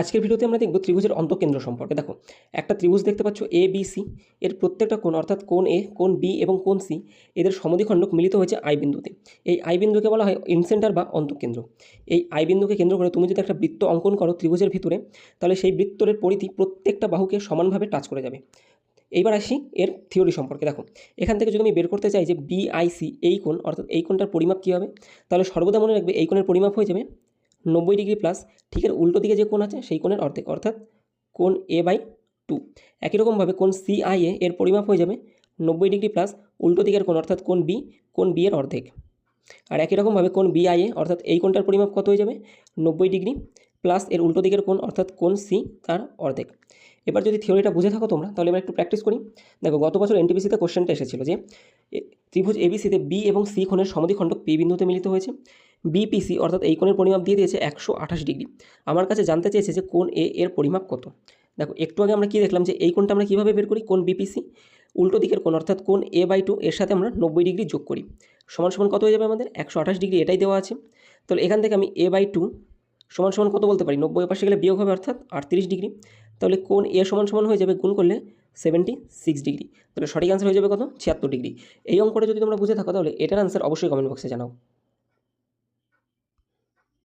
আজকের ভিডিওতে আমরা দেখব ত্রিভুজের অন্তঃকেন্দ্র সম্পর্কে। দেখো, একটা ত্রিভুজ দেখতে পাচ্ছ এ বি সি এর প্রত্যেকটা কোণ, অর্থাৎ কোণ এ কোণ বি এবং কোণ সি এদের সমদ্বিখণ্ডক মিলিত হয়েছে আই বিন্দুতে। এই আই বিন্দুকে বলা হয় ইনসেন্টার বা অন্তঃকেন্দ্র। এই আই বিন্দুকে কেন্দ্র করে তুমি যদি একটা বৃত্ত অঙ্কন করো ত্রিভুজের ভিতরে, তাহলে সেই বৃত্তরের পরিধি প্রত্যেকটা বাহুকে সমানভাবে টাচ করে যাবে। এইবার আসি এর থিওরি সম্পর্কে। দেখো, এখান থেকে যদি আমি বের করতে চাই যে বিআইসি এই কোণ, অর্থাৎ এই কোণটার পরিমাপ কী হবে? তাহলে সর্বদা মনে রাখবে এই কোণের পরিমাপ হয়ে যাবে নব্বই ডিগ্রি প্লাস, ঠিক এর উল্টো দিকে যে কোণ আছে সেই কোণের অর্ধেক, অর্থাৎ কোণ এ বাই টু একই রকমভাবে কোণ সিআইএ এর পরিমাপ হয়ে যাবে নব্বই ডিগ্রি প্লাস, উল্টো দিকের কোণ, অর্থাৎ কোণ বি কোণ বি এর অর্ধেক। আর একই রকমভাবে কোণ বিআইএ অর্থাৎ এই কোণটার পরিমাপ কত হয়ে যাবে? নব্বই ডিগ্রি প্লাস এর উল্টো দিকের কোণ, অর্থাৎ কোণ সি তার অর্ধেক। এবার যদি থিওরিটা বুঝে থাকো তোমরা, তাহলে এবার একটু প্র্যাকটিস করি। দেখো, গত বছর এনটিপিসিতে কোশ্চেনটা এসেছিল যে ত্রিভুজ এবিসিতে বি এবং সি কোণের সমদ্বিখণ্ড পি বিন্দুতে মিলিত হয়েছে। বিপিসি অর্থাৎ এই কোণের পরিমাপ দিয়ে দিয়েছে একশো আঠাশ ডিগ্রি। আমার কাছে জানতে চেয়েছে যে কোন এ এর পরিমাপ কত। দেখো, একটু আগে আমরা কী দেখলাম যে এই কোণটা আমরা কীভাবে বের করি? কোন বিপিসি, উল্টো দিকের কোণ অর্থাৎ কোন এ বাই টু এর সাথে আমরা নব্বই ডিগ্রি যোগ করি। সমান সমান কত হয়ে যাবে আমাদের? একশো আঠাশ ডিগ্রি এটাই দেওয়া আছে। তাহলে এখান থেকে আমি এ বাই টু সমান সমান কত বলতে পারি? নব্বই পাশে গেলে বিয়োগ হবে অর্থাৎ আটত্রিশ ডিগ্রি। তাহলে কোন এ সমান সমান হয়ে যাবে, গুণ করলে সেভেন্টি সিক্স ডিগ্রি। তাহলে সঠিক অ্যান্সার হয়ে যাবে কত? ছিয়াত্তর ডিগ্রি। এই অঙ্কটা যদি তোমরা বুঝে থাকো তাহলে এটার অ্যান্সার অবশ্যই কমেন্ট বক্সে জানাও।